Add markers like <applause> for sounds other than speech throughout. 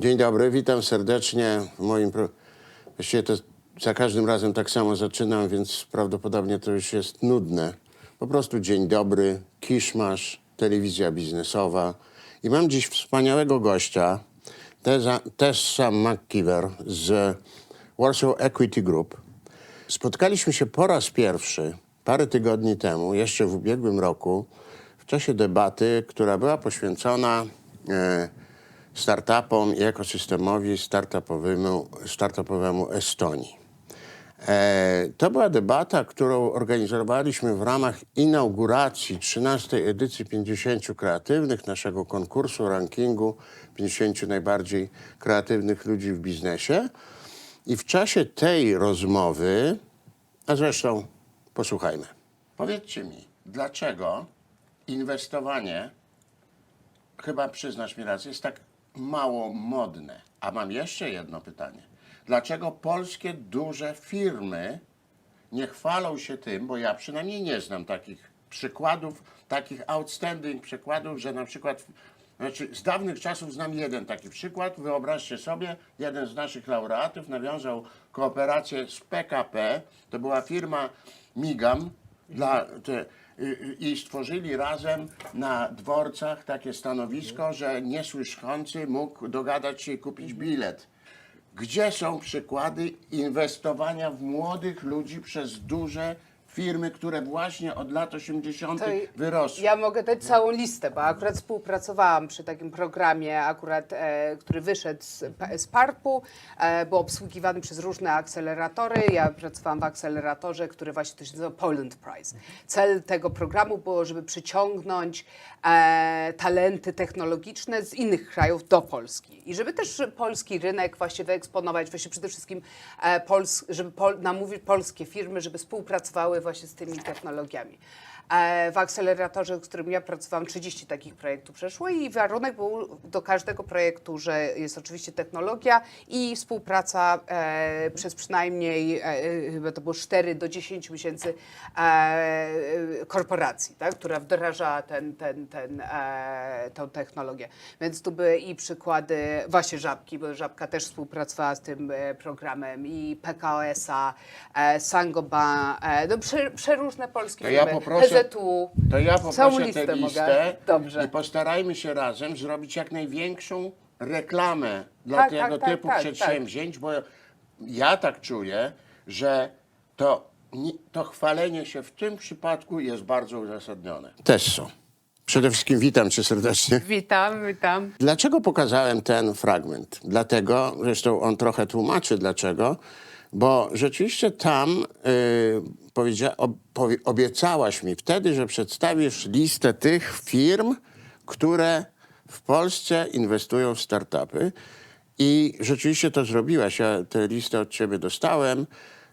Dzień dobry, witam serdecznie w moim. Właściwie to za każdym razem tak samo zaczynam, więc prawdopodobnie to już jest nudne. Po prostu dzień dobry, kiszmasz, telewizja biznesowa. I mam dziś wspaniałego gościa, Teza, Tessa McKeever z Warsaw Equity Group. Spotkaliśmy się po raz pierwszy parę tygodni temu, jeszcze w ubiegłym roku, w czasie debaty, która była poświęcona e, startupom i ekosystemowi startupowemu, startupowemu Estonii. E, to była debata, którą organizowaliśmy w ramach inauguracji 13. edycji 50 kreatywnych naszego konkursu, rankingu 50 najbardziej kreatywnych ludzi w biznesie. I w czasie tej rozmowy, a zresztą posłuchajmy. Powiedzcie mi, dlaczego inwestowanie, chyba przyznasz mi rację, jest tak mało modne? A mam jeszcze jedno pytanie. Dlaczego polskie duże firmy nie chwalą się tym, bo ja przynajmniej nie znam takich przykładów, takich outstanding przykładów, że na przykład, znaczy z dawnych czasów znam jeden taki przykład. Wyobraźcie sobie, jeden z naszych laureatów nawiązał kooperację z PKP, to była firma Migam, dla, te, i stworzyli razem na dworcach takie stanowisko, że niesłyszący mógł dogadać się i kupić bilet. Gdzie są przykłady inwestowania w młodych ludzi przez duże firmy, które właśnie od lat 80. To i- wyrosły? Ja mogę dać całą listę, bo akurat współpracowałam przy takim programie, akurat, e, który wyszedł z, z PARP-u, e, był obsługiwany przez różne akceleratory. Ja pracowałam w akceleratorze, który właśnie to się nazywa Poland Prize. Cel tego programu było, żeby przyciągnąć e, talenty technologiczne z innych krajów do Polski i żeby też polski rynek właśnie wyeksponować, właśnie przede wszystkim e, Pols, żeby pol, namówić polskie firmy, żeby współpracowały właśnie z tymi technologiami. E, W akceleratorze, z którym ja pracowałam, 30 takich projektów przeszło i warunek był do każdego projektu, że jest oczywiście technologia i współpraca e, przez przynajmniej, e, e, chyba to było 4 do 10 miesięcy e, e, korporacji, tak, która wdraża ten, ten, ten, e, tą technologię. Więc tu były i przykłady właśnie Żabki, bo Żabka też współpracowała z tym programem i PKOS-a, e, Sangoban, e, no prze, przeróżne polskie To ja firmy, poproszę- PZU. To ja Całą poproszę listę tę mogę. listę Dobrze. i postarajmy się razem zrobić jak największą reklamę dla Tak, tego tak, tak, typu tak, przedsięwzięć, bo ja tak czuję, że to, ni- to chwalenie się w tym przypadku jest bardzo uzasadnione. Tesso, przede wszystkim witam cię serdecznie. Witam, witam. Dlaczego pokazałem ten fragment? Dlatego, zresztą on trochę tłumaczy dlaczego, bo rzeczywiście tam y, obiecałaś mi wtedy, że przedstawisz listę tych firm, które w Polsce inwestują w startupy. I rzeczywiście to zrobiłaś. Ja tę listę od ciebie dostałem.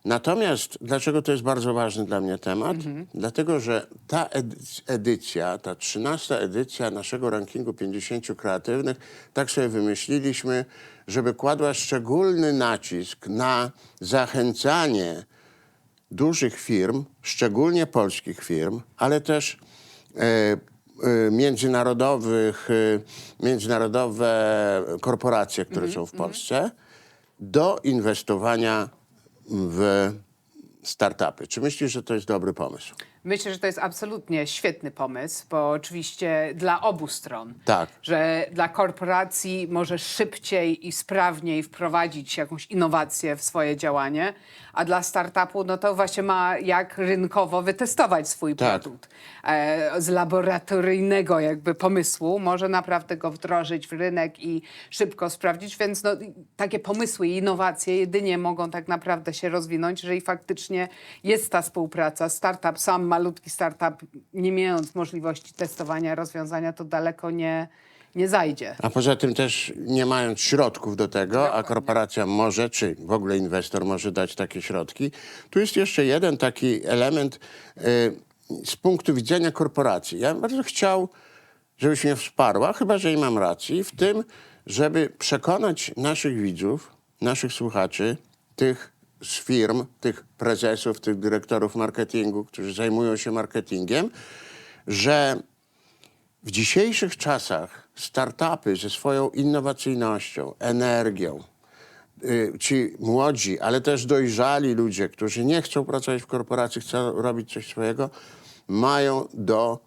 Natomiast dlaczego to jest bardzo ważny dla mnie temat? Dlatego, że ta edy- edycja, ta 13 edycja naszego rankingu 50 kreatywnych, tak sobie wymyśliliśmy, żeby kładła szczególny nacisk na zachęcanie dużych firm, szczególnie polskich firm, ale też e, e, międzynarodowych, e, międzynarodowe korporacje, które są w Polsce, do inwestowania w startupy. Czy myślisz, że to jest dobry pomysł? Myślę, że to jest absolutnie świetny pomysł, bo oczywiście dla obu stron. Tak. Że dla korporacji może szybciej i sprawniej wprowadzić jakąś innowację w swoje działanie, a dla startupu no to właśnie ma jak rynkowo wytestować swój Tak. produkt. E, z laboratoryjnego jakby pomysłu może naprawdę go wdrożyć w rynek i szybko sprawdzić, więc no, takie pomysły i innowacje jedynie mogą tak naprawdę się rozwinąć, jeżeli faktycznie jest ta współpraca. Startup, sam malutki startup, nie mając możliwości testowania rozwiązania, to daleko nie, nie zajdzie. A poza tym też nie mając środków do tego, a korporacja może, czy w ogóle inwestor może dać takie środki. Tu jest jeszcze jeden taki element y, z punktu widzenia korporacji. Ja bym bardzo chciał, żebyś mnie wsparła, chyba że i mam racji, w tym, żeby przekonać naszych widzów, naszych słuchaczy, tych z firm, tych prezesów, tych dyrektorów marketingu, którzy zajmują się marketingiem, że w dzisiejszych czasach startupy ze swoją innowacyjnością, energią, y, ci młodzi, ale też dojrzali ludzie, którzy nie chcą pracować w korporacji, chcą robić coś swojego, mają do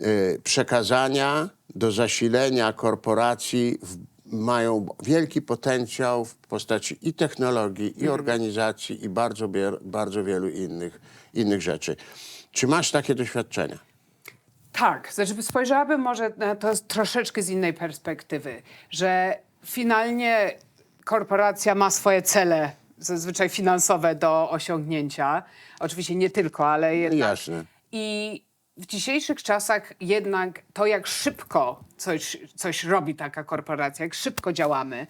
y, przekazania, do zasilenia korporacji, w, mają wielki potencjał w postaci i technologii, i organizacji, i bardzo, bardzo wielu innych, innych rzeczy. Czy masz takie doświadczenia? Tak, znaczy spojrzałabym może na to troszeczkę z innej perspektywy, że finalnie korporacja ma swoje cele, zazwyczaj finansowe do osiągnięcia. Oczywiście nie tylko, ale jednak. Jasne. I w dzisiejszych czasach jednak to, jak szybko coś, coś robi taka korporacja, jak szybko działamy,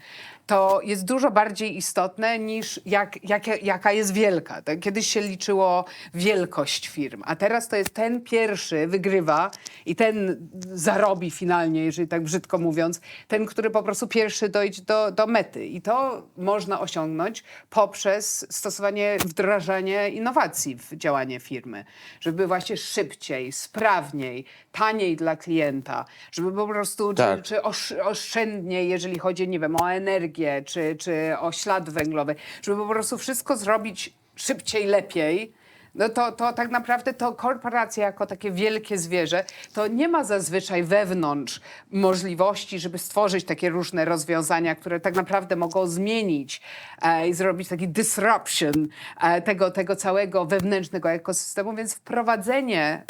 to jest dużo bardziej istotne niż jak, jakie- jaka jest wielka. Tak? Kiedyś się liczyło wielkość firm, a teraz to jest ten pierwszy wygrywa i ten zarobi finalnie, jeżeli tak brzydko mówiąc, ten, który po prostu pierwszy dojdzie do, do mety. I to można osiągnąć poprzez stosowanie, wdrażanie innowacji w działanie firmy, żeby właśnie szybciej, sprawniej, taniej dla klienta, żeby po prostu, Tak. czy, czy osz, oszczędniej, jeżeli chodzi, nie wiem, o energię, czy, czy o ślad węglowy, żeby po prostu wszystko zrobić szybciej, lepiej, no to, to tak naprawdę to korporacja jako takie wielkie zwierzę, to nie ma zazwyczaj wewnątrz możliwości, żeby stworzyć takie różne rozwiązania, które tak naprawdę mogą zmienić e, i zrobić taki disruption e, tego, tego całego wewnętrznego ekosystemu, więc wprowadzenie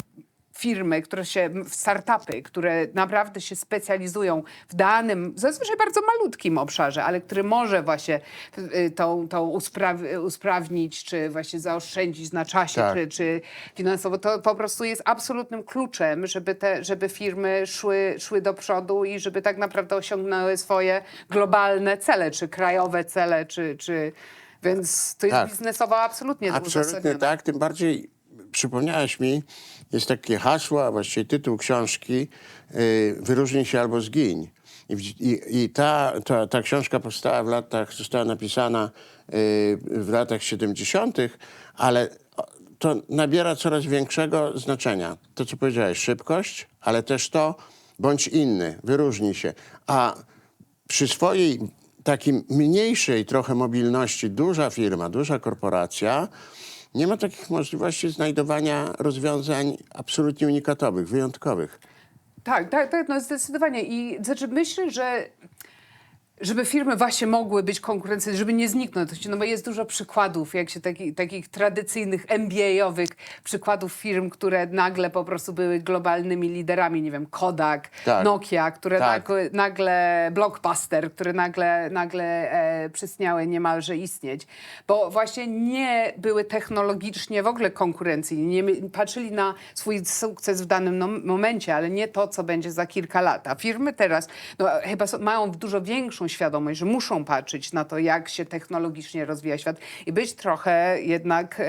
firmy, które się, startupy, które naprawdę się specjalizują w danym, zazwyczaj bardzo malutkim obszarze, ale który może właśnie y, tą, tą uspraw, usprawnić, czy właśnie zaoszczędzić na czasie, Tak. czy, czy finansowo, to po prostu jest absolutnym kluczem, żeby te, żeby firmy szły, szły do przodu i żeby tak naprawdę osiągnęły swoje globalne cele, czy krajowe cele, czy, czy więc to jest Tak. biznesowo absolutnie Absolutnie tak, tym bardziej przypomniałeś mi, jest takie hasło, a właściwie tytuł książki y, Wyróżnij się albo zgiń. I, i, i ta, ta, ta książka powstała w latach, została napisana y, w latach 70., ale to nabiera coraz większego znaczenia. To, co powiedziałeś, szybkość, ale też to, bądź inny, wyróżnij się. A przy swojej takim mniejszej trochę mobilności duża firma, duża korporacja nie ma takich możliwości znajdowania rozwiązań absolutnie unikatowych, wyjątkowych. Tak, tak, tak, no zdecydowanie. I znaczy myślę, że żeby firmy właśnie mogły być konkurencyjne, żeby nie zniknąć, no bo jest dużo przykładów, jak się taki, takich tradycyjnych MBA-owych przykładów firm, które nagle po prostu były globalnymi liderami, nie wiem, Kodak, Tak. Nokia, które Tak. nagle, nagle Blockbuster, które nagle, nagle e, przystniały niemalże istnieć, bo właśnie nie były technologicznie w ogóle konkurencyjni, nie patrzyli na swój sukces w danym no, momencie, ale nie to, co będzie za kilka lat. A firmy teraz no, chyba są, mają dużo większą świadomość, że muszą patrzeć na to, jak się technologicznie rozwija świat i być trochę jednak e,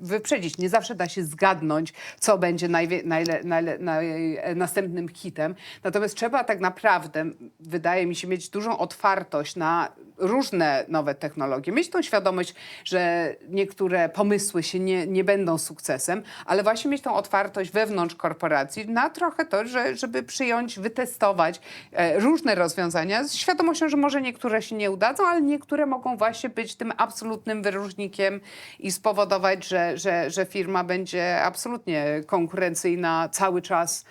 wyprzedzić. Nie zawsze da się zgadnąć, co będzie najwie, najle, najle, naj, e, następnym hitem. Natomiast trzeba tak naprawdę, wydaje mi się, mieć dużą otwartość na różne nowe technologie. Mieć tą świadomość, że niektóre pomysły się nie, nie będą sukcesem, ale właśnie mieć tą otwartość wewnątrz korporacji na trochę to, że, żeby przyjąć, wytestować e, różne rozwiązania z świadomością, że może niektóre się nie udadzą, ale niektóre mogą właśnie być tym absolutnym wyróżnikiem i spowodować, że, że, że firma będzie absolutnie konkurencyjna cały czas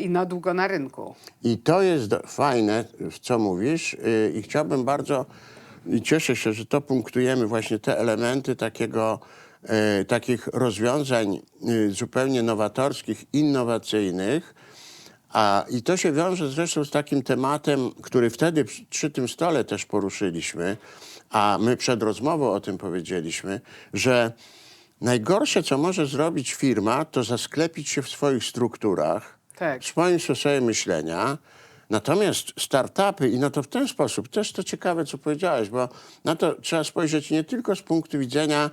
i na długo na rynku. I to jest fajne, co mówisz, yy, i chciałbym bardzo, i cieszę się, że to punktujemy właśnie te elementy takiego, yy, takich rozwiązań yy, zupełnie nowatorskich, innowacyjnych. A, I to się wiąże zresztą z takim tematem, który wtedy przy tym stole też poruszyliśmy, a my przed rozmową o tym powiedzieliśmy, że najgorsze, co może zrobić firma, to zasklepić się w swoich strukturach, Tak. swoim sposobie myślenia. Natomiast startupy, i no to w ten sposób, też to ciekawe, co powiedziałeś, bo na to trzeba spojrzeć nie tylko z punktu widzenia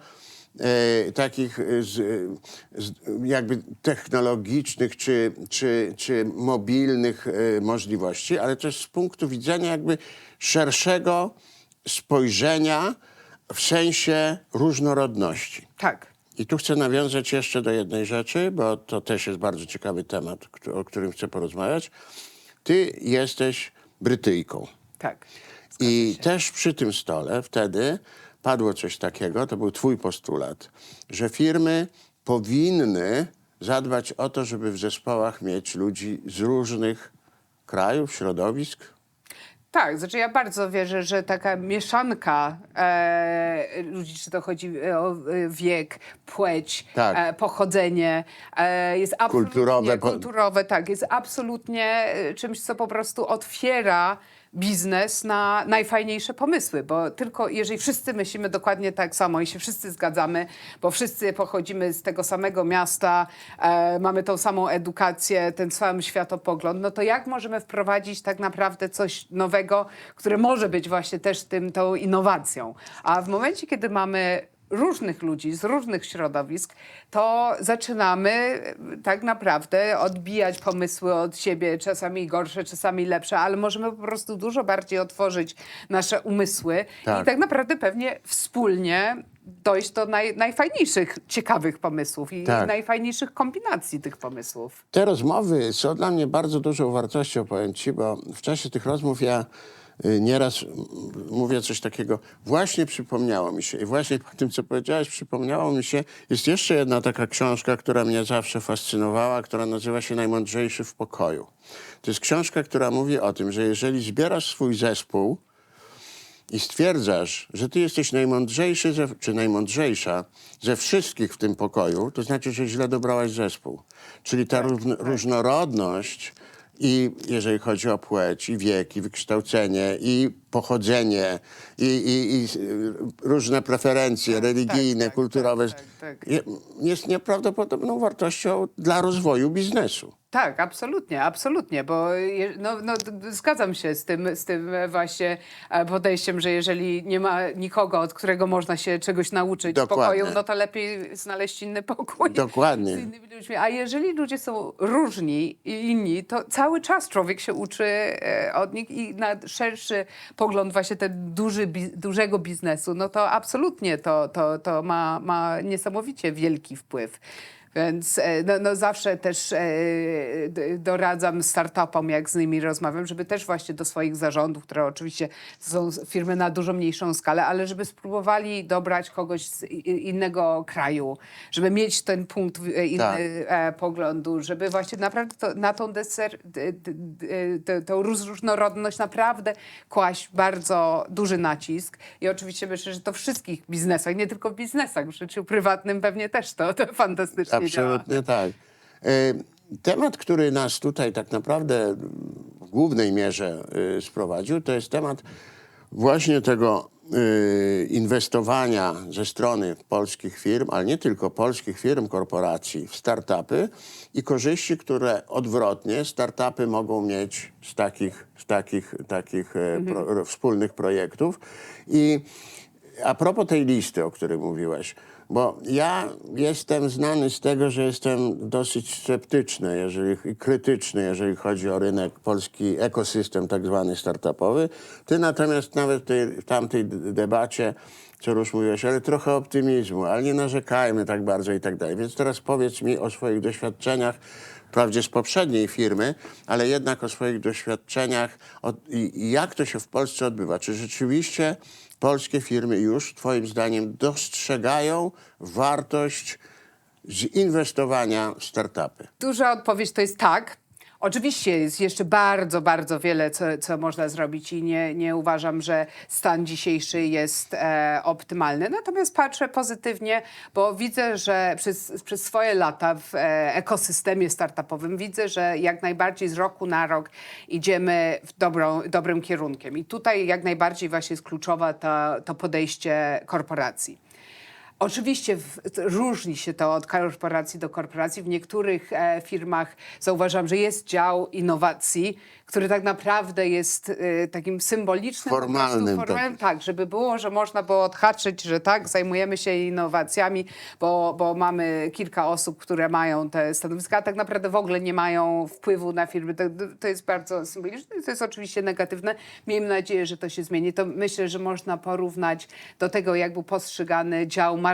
e, takich e, z, e, z, jakby technologicznych czy, czy, czy mobilnych e, możliwości, ale też z punktu widzenia jakby szerszego spojrzenia w sensie różnorodności. Tak. I tu chcę nawiązać jeszcze do jednej rzeczy, bo to też jest bardzo ciekawy temat, o którym chcę porozmawiać. ty jesteś Brytyjką. Tak. I też przy tym stole wtedy padło coś takiego, to był twój postulat, że firmy powinny zadbać o to, żeby w zespołach mieć ludzi z różnych krajów, środowisk. Tak, znaczy ja bardzo wierzę, że taka mieszanka e, ludzi, czy to chodzi o wiek, płeć, Tak. e, pochodzenie, e, jest absolutnie Kulturowe po- kulturowe, tak, jest absolutnie e, czymś, co po prostu otwiera biznes na najfajniejsze pomysły, bo tylko jeżeli wszyscy myślimy dokładnie tak samo i się wszyscy zgadzamy, bo wszyscy pochodzimy z tego samego miasta, e, mamy tą samą edukację, ten sam światopogląd, no to jak możemy wprowadzić tak naprawdę coś nowego, które może być właśnie też tym, tą innowacją? A w momencie, kiedy mamy różnych ludzi z różnych środowisk, to zaczynamy e, tak naprawdę odbijać pomysły od siebie, czasami gorsze, czasami lepsze, ale możemy po prostu dużo bardziej otworzyć nasze umysły Tak. i tak naprawdę pewnie wspólnie dojść do naj, najfajniejszych, ciekawych pomysłów i Tak. najfajniejszych kombinacji tych pomysłów. Te rozmowy są dla mnie bardzo dużą wartością, powiem ci, bo w czasie tych rozmów ja nieraz mm, mówię coś takiego, właśnie przypomniało mi się i właśnie po tym, co powiedziałeś, przypomniało mi się, jest jeszcze jedna taka książka, która mnie zawsze fascynowała, która nazywa się Najmądrzejszy w pokoju. To jest książka, która mówi o tym, że jeżeli zbierasz swój zespół, i stwierdzasz, że ty jesteś najmądrzejszy ze, czy najmądrzejsza ze wszystkich w tym pokoju, to znaczy, że źle dobrałaś zespół. Czyli ta różn- różnorodność i jeżeli chodzi o płeć, i wiek, i wykształcenie, i pochodzenie, i, i, i różne preferencje religijne, tak, kulturowe, tak, tak. je- jest nieprawdopodobną wartością dla rozwoju biznesu. Tak, absolutnie, absolutnie, bo no, no, zgadzam się z tym, z tym właśnie e, podejściem, że jeżeli nie ma nikogo, od którego można się czegoś nauczyć Dokładnie. pokoju, no to lepiej znaleźć inny pokój. Dokładnie. Z innymi ludźmi. A jeżeli ludzie są różni i inni, to cały czas człowiek się uczy e, od nich i na szerszy pogląd właśnie ten duży, bi, dużego biznesu, no to absolutnie to, to, to ma, ma niesamowicie wielki wpływ. Więc e, no, no zawsze też e, doradzam startupom, jak z nimi rozmawiam, żeby też właśnie do swoich zarządów, które oczywiście są firmy na dużo mniejszą skalę, ale żeby spróbowali dobrać kogoś z innego kraju, żeby mieć ten punkt e, inny Tak. poglądu, żeby właśnie naprawdę to, na tą deser, tą różnorodność naprawdę kłaść bardzo duży nacisk. I oczywiście myślę, że to w wszystkich biznesach, nie tylko w biznesach, w życiu prywatnym pewnie też to, to fantastycznie. Absolutnie tak. E, Temat, który nas tutaj tak naprawdę w głównej mierze e, sprowadził, to jest temat właśnie tego e, inwestowania ze strony polskich firm, ale nie tylko polskich firm, korporacji w startupy i korzyści, które odwrotnie startupy mogą mieć z takich, z takich, takich e, pro, wspólnych projektów. I a propos tej listy, o której mówiłeś, bo ja jestem znany z tego, że jestem dosyć sceptyczny jeżeli, i krytyczny, jeżeli chodzi o rynek polski, ekosystem tak zwany startupowy. Ty natomiast nawet w, tej, w tamtej debacie, co już mówiłeś, ale trochę optymizmu, ale nie narzekajmy tak bardzo i tak dalej. Więc teraz powiedz mi o swoich doświadczeniach, wprawdzie z poprzedniej firmy, ale jednak o swoich doświadczeniach i jak to się w Polsce odbywa. Czy rzeczywiście polskie firmy już, Twoim zdaniem, dostrzegają wartość zinwestowania w startupy? Duża odpowiedź to jest tak. Oczywiście jest jeszcze bardzo, bardzo wiele, co, co można zrobić i nie, nie uważam, że stan dzisiejszy jest e, optymalny. Natomiast patrzę pozytywnie, bo widzę, że przez, przez swoje lata w e, ekosystemie startupowym widzę, że jak najbardziej z roku na rok idziemy w dobrą, dobrym kierunkiem. I tutaj jak najbardziej właśnie jest kluczowa ta, to podejście korporacji. Oczywiście w, różni się to od korporacji do korporacji. W niektórych e, firmach zauważam, że jest dział innowacji, który tak naprawdę jest e, takim symbolicznym. Formalnym formalnym tak, żeby było, że można było odhaczyć, że tak, zajmujemy się innowacjami, bo, bo mamy kilka osób, które mają te stanowiska, a tak naprawdę w ogóle nie mają wpływu na firmy. To, to jest bardzo symboliczne i to jest oczywiście negatywne. Miejmy nadzieję, że to się zmieni. To myślę, że można porównać do tego, jak był postrzegany dział marketingu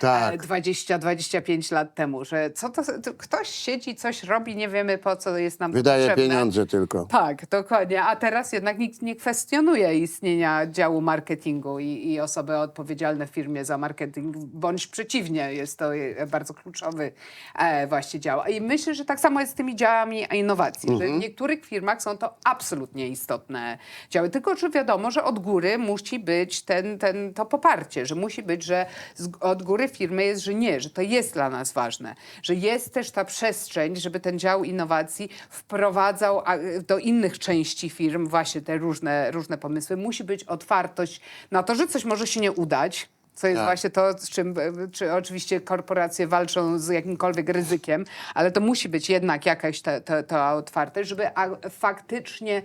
Tak. e, 20-25 lat temu, że co to, to, ktoś siedzi, coś robi, nie wiemy po co jest nam Wydaje potrzebne. pieniądze tylko. Tak, dokładnie. A teraz jednak nikt nie kwestionuje istnienia działu marketingu i, i osoby odpowiedzialne w firmie za marketing, bądź przeciwnie, jest to e, bardzo kluczowy e, właśnie dział. I myślę, że tak samo jest z tymi działami innowacji, że w niektórych firmach są to absolutnie istotne działy. Tylko, że wiadomo, że od góry musi być ten, ten, to poparcie, że musi być, że z, od góry firmy jest, że nie, że to jest dla nas ważne, że jest też ta przestrzeń, żeby ten dział innowacji wprowadzał do innych części firm właśnie te różne, różne pomysły. Musi być otwartość na to, że coś może się nie udać. Co jest Tak. właśnie to, z czym czy oczywiście korporacje walczą z jakimkolwiek ryzykiem, ale to musi być jednak jakaś ta, ta, ta otwartość, żeby faktycznie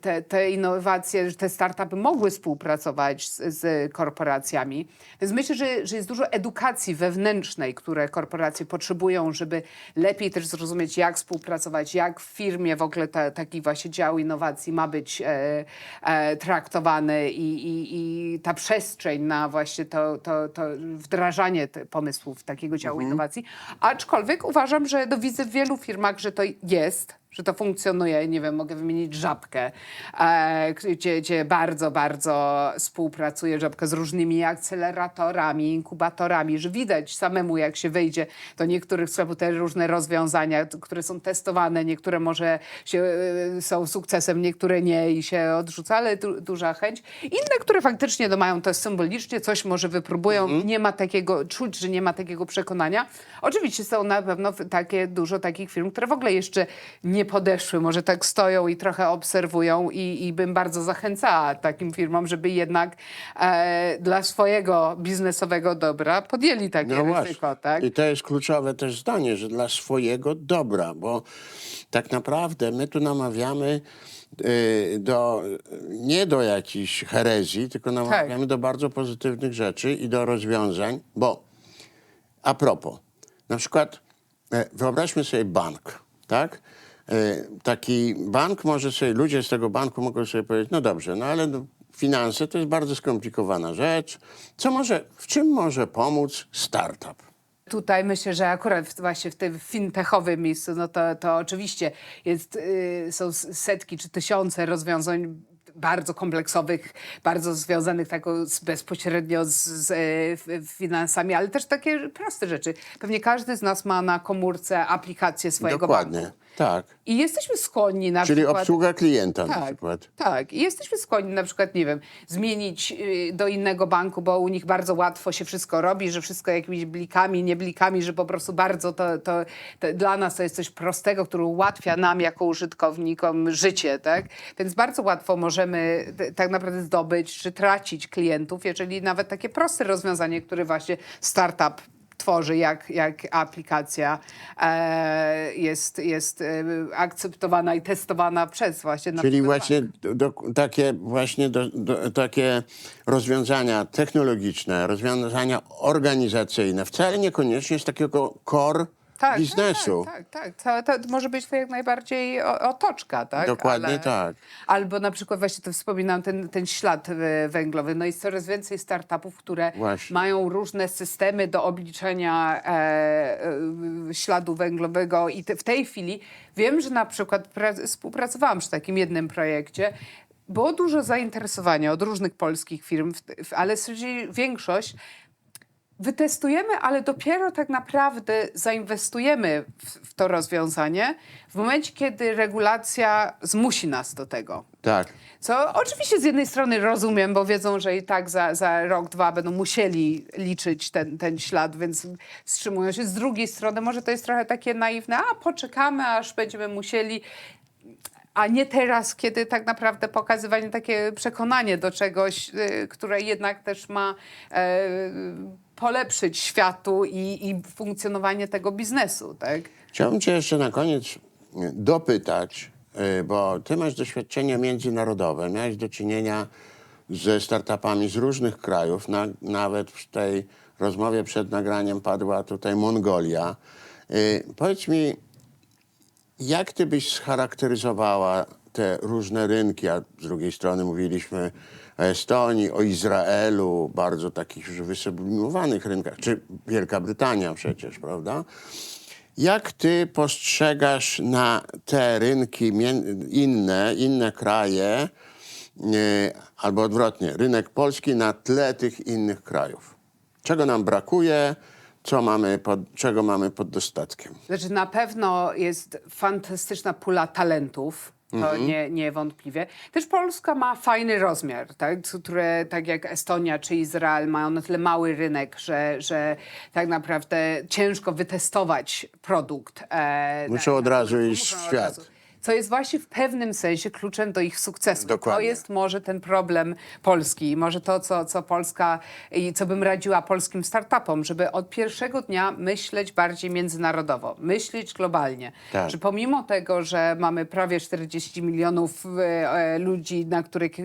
te, te innowacje, że te startupy mogły współpracować z, z korporacjami. Więc myślę, że, że jest dużo edukacji wewnętrznej, które korporacje potrzebują, żeby lepiej też zrozumieć, jak współpracować, jak w firmie w ogóle ta, taki właśnie dział innowacji ma być e, e, traktowany i, i, i ta przestrzeń na właśnie to, to, to wdrażanie pomysłów takiego działu innowacji. Aczkolwiek uważam, że no, widzę w wielu firmach, że to jest że to funkcjonuje. Nie wiem, mogę wymienić Żabkę, e, gdzie, gdzie bardzo, bardzo współpracuje Żabka z różnymi akceleratorami, inkubatorami, że widać samemu, jak się wejdzie do niektórych sklepów, te różne rozwiązania, które są testowane, niektóre może się, e, są sukcesem, niektóre nie i się odrzuca, ale du, duża chęć. Inne, które faktycznie to mają to symbolicznie, coś może wypróbują, nie ma takiego, czuć, że nie ma takiego przekonania. Oczywiście są na pewno takie, dużo takich firm, które w ogóle jeszcze nie podeszły, może tak stoją i trochę obserwują i, i bym bardzo zachęcała takim firmom, żeby jednak e, dla swojego biznesowego dobra podjęli takie No ryzyko, tak? I to jest kluczowe też zdanie, że dla swojego dobra, bo tak naprawdę my tu namawiamy y, do, nie do jakichś herezji, tylko namawiamy Tak. do bardzo pozytywnych rzeczy i do rozwiązań, bo a propos, na przykład e, wyobraźmy sobie bank, tak? E, Taki bank może sobie, ludzie z tego banku mogą sobie powiedzieć, no dobrze, no ale no, finanse to jest bardzo skomplikowana rzecz. Co może, w czym może pomóc startup? Tutaj myślę, że akurat właśnie w tym fintechowym miejscu, no to, to oczywiście jest, y, są setki czy tysiące rozwiązań bardzo kompleksowych, bardzo związanych tak bezpośrednio z, z e, finansami, ale też takie proste rzeczy. Pewnie każdy z nas ma na komórce aplikację swojego Dokładnie, banku. Tak. I jesteśmy skłonni na Czyli przykład... obsługa klienta na Tak, przykład. tak. I jesteśmy skłonni na przykład, nie wiem, zmienić y, do innego banku, bo u nich bardzo łatwo się wszystko robi, że wszystko jakimiś blikami, nie blikami, że po prostu bardzo to, to, to dla nas to jest coś prostego, które ułatwia nam jako użytkownikom życie, tak? Więc bardzo łatwo możemy tak naprawdę zdobyć czy tracić klientów, jeżeli nawet takie proste rozwiązanie, które właśnie startup tworzy, jak, jak aplikacja e, jest, jest e, akceptowana i testowana przez właśnie Czyli właśnie do, takie, właśnie do, do, takie rozwiązania technologiczne, rozwiązania organizacyjne, wcale niekoniecznie z takiego core tak, biznesu. Tak, tak, tak. To, to może być to jak najbardziej o- otoczka, tak? Dokładnie tak. Albo na przykład właśnie to wspominam ten, ten ślad e, węglowy. No jest coraz więcej startupów, które Właśnie. mają różne systemy do obliczenia e, e, śladu węglowego i te, w tej chwili wiem, że na przykład pra, współpracowałam przy takim jednym projekcie. Było dużo zainteresowania od różnych polskich firm, w, w, ale stwierdzili większość wytestujemy, ale dopiero tak naprawdę zainwestujemy w, w to rozwiązanie w momencie, kiedy regulacja zmusi nas do tego. Tak. Co oczywiście z jednej strony rozumiem, bo wiedzą, że i tak za, za rok, dwa będą musieli liczyć ten, ten ślad, więc wstrzymują się. Z drugiej strony może to jest trochę takie naiwne, a poczekamy, aż będziemy musieli. A nie teraz, kiedy tak naprawdę pokazywanie takie przekonanie do czegoś, y, które jednak też ma e, polepszyć światu i, i funkcjonowanie tego biznesu, tak? Chciałbym cię jeszcze na koniec dopytać, y, bo ty masz doświadczenie międzynarodowe, miałeś do czynienia ze startupami z różnych krajów, na, nawet w tej rozmowie przed nagraniem padła tutaj Mongolia. Y, Powiedz mi, jak ty byś scharakteryzowała te różne rynki, a z drugiej strony mówiliśmy Estonii, o Izraelu, bardzo takich już wysublimowanych rynkach, czy Wielka Brytania przecież, prawda? Jak ty postrzegasz na te rynki inne, inne kraje, nie, albo odwrotnie, rynek polski na tle tych innych krajów? Czego nam brakuje, co mamy pod, czego mamy pod dostatkiem? Znaczy na pewno jest fantastyczna pula talentów. To Mhm. nie, niewątpliwie. Też Polska ma fajny rozmiar, tak? które tak jak Estonia czy Izrael mają na tyle mały rynek, że, że tak naprawdę ciężko wytestować produkt. E, Muszą od razu iść w świat. Co jest właśnie w pewnym sensie kluczem do ich sukcesu. To Dokładnie. jest może ten problem Polski może to, co, co Polska i co bym radziła polskim startupom, żeby od pierwszego dnia myśleć bardziej międzynarodowo, myśleć globalnie. Tak. Że pomimo tego, że mamy prawie 40 milionów e, e, ludzi, na których e,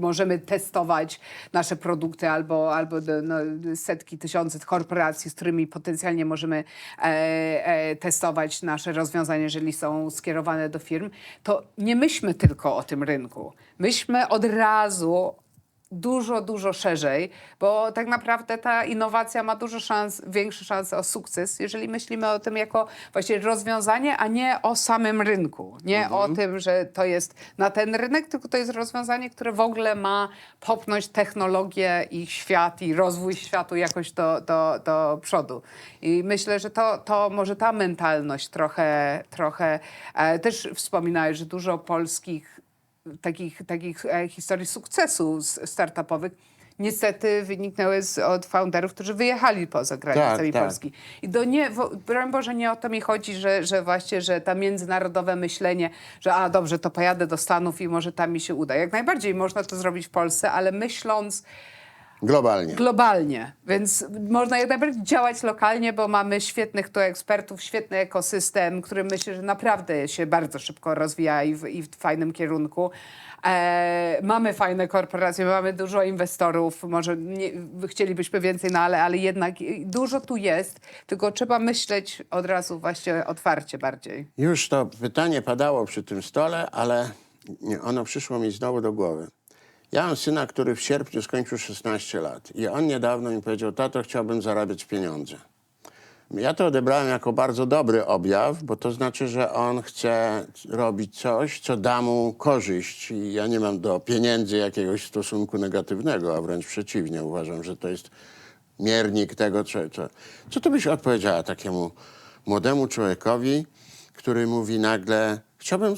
możemy testować nasze produkty albo, albo no, setki tysięcy korporacji, z którymi potencjalnie możemy e, e, testować nasze rozwiązania, jeżeli są skierowane do firm, to nie myślmy tylko o tym rynku. Myślmy od razu dużo, dużo szerzej, bo tak naprawdę ta innowacja ma dużo szans, większe szanse o sukces, jeżeli myślimy o tym jako właśnie rozwiązanie, a nie o samym rynku. Nie o tym, że to jest na ten rynek, tylko to jest rozwiązanie, które w ogóle ma popchnąć technologię i świat i rozwój światu jakoś do, do, do przodu. I myślę, że to, to może ta mentalność trochę, trochę e, też wspominałeś, że dużo polskich takich, takich e, historii sukcesu startupowych niestety wyniknęły z, od founderów, którzy wyjechali poza granicami tak. Polski. I do nie, broń Boże, nie o to mi chodzi, że, że właśnie, że ta międzynarodowe myślenie, że a dobrze, to pojadę do Stanów i może tam mi się uda. Jak najbardziej można to zrobić w Polsce, ale myśląc Globalnie. globalnie, więc można jak najbardziej działać lokalnie, bo mamy świetnych tu ekspertów, świetny ekosystem, który myślę, że naprawdę się bardzo szybko rozwija i w, i w fajnym kierunku. E, mamy fajne korporacje, mamy dużo inwestorów, może nie, chcielibyśmy więcej, no ale, ale jednak dużo tu jest, tylko trzeba myśleć od razu właśnie otwarcie bardziej. Już to pytanie padało przy tym stole, ale ono przyszło mi znowu do głowy. Ja mam syna, który w sierpniu skończył 16 lat i on niedawno mi powiedział, tato, chciałbym zarabiać pieniądze. Ja to odebrałem jako bardzo dobry objaw, bo to znaczy, że on chce robić coś, co da mu korzyść. I ja nie mam do pieniędzy jakiegoś stosunku negatywnego, a wręcz przeciwnie. Uważam, że to jest miernik tego, co... Co, co ty byś odpowiedziała takiemu młodemu człowiekowi, który mówi nagle, chciałbym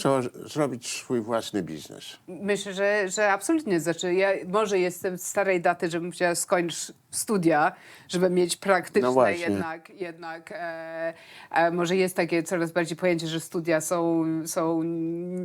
zrobić swój własny biznes. Myślę, że, że absolutnie. Znaczy, ja może jestem z starej daty, żebym chciała skończyć studia, żeby mieć praktyczne No jednak, jednak e, e, może jest takie coraz bardziej pojęcie, że studia są, są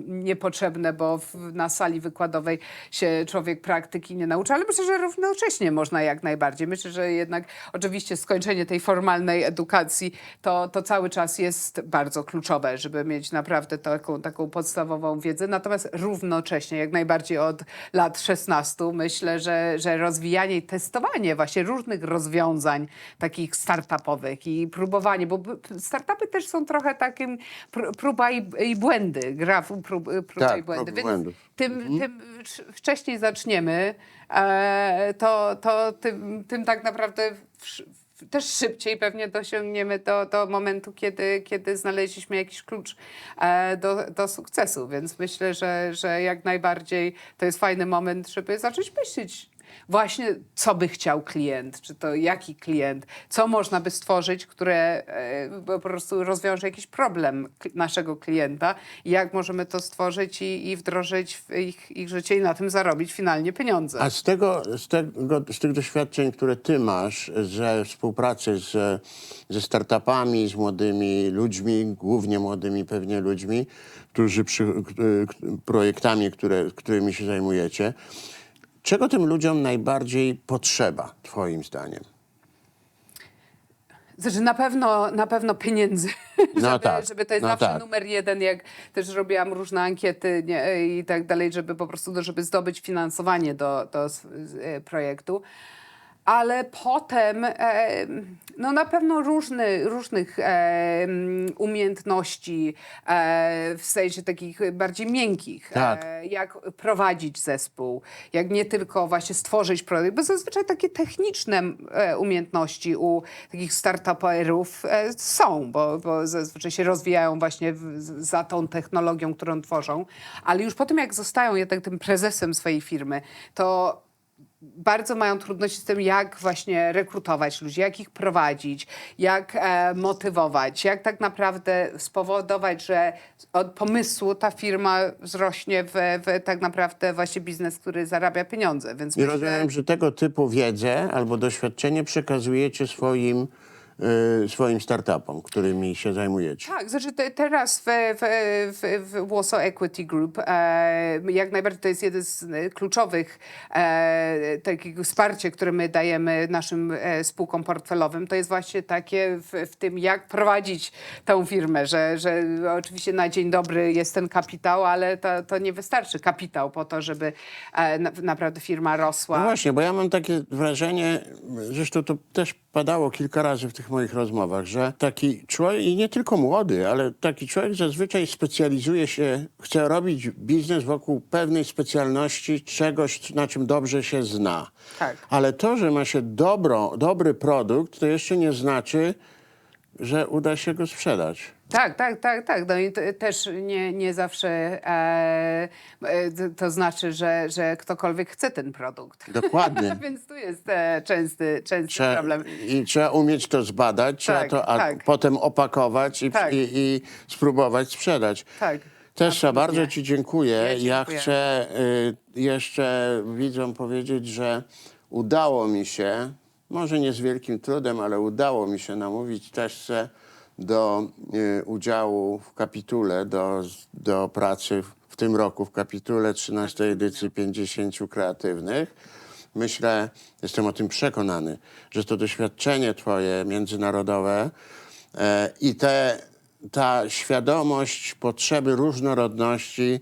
niepotrzebne, bo w, na sali wykładowej się człowiek praktyki nie nauczy, ale myślę, że równocześnie można jak najbardziej. Myślę, że jednak oczywiście skończenie tej formalnej edukacji to, to cały czas jest bardzo kluczowe, żeby mieć naprawdę taką, taką podstawową wiedzę. Natomiast równocześnie, jak najbardziej od lat 16, myślę, że, że rozwijanie i testowanie właśnie różnych rozwiązań takich startupowych i próbowanie, bo startupy też są trochę takim pr- próba i, i błędy, gra w prób, próba Tak, i błędy. Więc tym, tym sz- wcześniej zaczniemy, e, to, to tym, tym tak naprawdę też szybciej pewnie dosiągniemy do, do momentu, kiedy, kiedy znaleźliśmy jakiś klucz e, do, do sukcesu. Więc myślę, że, że jak najbardziej to jest fajny moment, żeby zacząć myśleć właśnie, co by chciał klient, czy to jaki klient, co można by stworzyć, które e, po prostu rozwiąże jakiś problem naszego klienta? Jak możemy to stworzyć i, i wdrożyć w ich, ich życie i na tym zarobić finalnie pieniądze. A z, tego, z, tego, z tych doświadczeń, które ty masz ze współpracy z, ze startupami, z młodymi ludźmi, głównie młodymi pewnie ludźmi, którzy przy, projektami, które, którymi się zajmujecie, czego tym ludziom najbardziej potrzeba, twoim zdaniem? Znaczy na pewno, na pewno pieniędzy, <laughs> No żeby, tak, żeby to jest no zawsze tak. numer jeden, jak też robiłam różne ankiety nie, i tak dalej, żeby po prostu, żeby zdobyć finansowanie do, do e, projektu. Ale potem e, no na pewno różny, różnych e, umiejętności e, w sensie takich bardziej miękkich. Tak. Jak prowadzić zespół, jak nie tylko właśnie stworzyć produkt, bo zazwyczaj takie techniczne umiejętności u takich startuperów są, bo, bo zazwyczaj się rozwijają właśnie za tą technologią, którą tworzą, ale już po tym jak zostają jednak tym prezesem swojej firmy, to bardzo mają trudności z tym, jak właśnie rekrutować ludzi, jak ich prowadzić, jak e, motywować, jak tak naprawdę spowodować, że od pomysłu ta firma wzrośnie w, w tak naprawdę właśnie biznes, który zarabia pieniądze. Więc I myślę- rozumiem, że tego typu wiedzę albo doświadczenie przekazujecie swoim, swoim startupom, którymi się zajmujecie. Tak, znaczy te, teraz w, w, w, w Warsaw Equity Group e, jak najbardziej to jest jeden z e, kluczowych e, takiego wsparcia, które my dajemy naszym e, spółkom portfelowym. To jest właśnie takie w, w tym, jak prowadzić tą firmę, że, że oczywiście na dzień dobry jest ten kapitał, ale to, to nie wystarczy kapitał po to, żeby e, na, naprawdę firma rosła. No właśnie, bo ja mam takie wrażenie, zresztą to też padało kilka razy w tych moich rozmowach, że taki człowiek, i nie tylko młody, ale taki człowiek zazwyczaj specjalizuje się, chce robić biznes wokół pewnej specjalności, czegoś, na czym dobrze się zna. Tak. Ale to, że ma się dobro, dobry produkt, to jeszcze nie znaczy, że uda się go sprzedać. Tak, tak, tak, tak. No i też nie, nie zawsze e, e, to- znaczy, że, że ktokolwiek chce ten produkt. Dokładnie. <laughs> Więc tu jest e, częsty, częsty Trzeba, problem. I trzeba umieć to zbadać, trzeba Tak, to a tak. potem opakować i, Tak. i, i spróbować sprzedać. Tak. Absolutnie. bardzo Ci dziękuję. Ja Ja dziękuję. chcę y, jeszcze widzom powiedzieć, że udało mi się, może nie z wielkim trudem, ale udało mi się namówić Tessę do y, udziału w kapitule, do, do pracy w, w tym roku w kapitule 13 edycji 50 kreatywnych. Myślę, jestem o tym przekonany, że to doświadczenie Twoje międzynarodowe e, i te, ta świadomość potrzeby różnorodności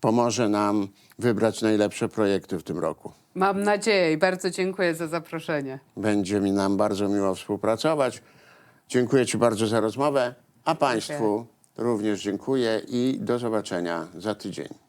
pomoże nam wybrać najlepsze projekty w tym roku. Mam nadzieję i bardzo dziękuję za zaproszenie. Będzie mi nam bardzo miło współpracować. Dziękuję Ci bardzo za rozmowę, a Państwu również dziękuję i do zobaczenia za tydzień.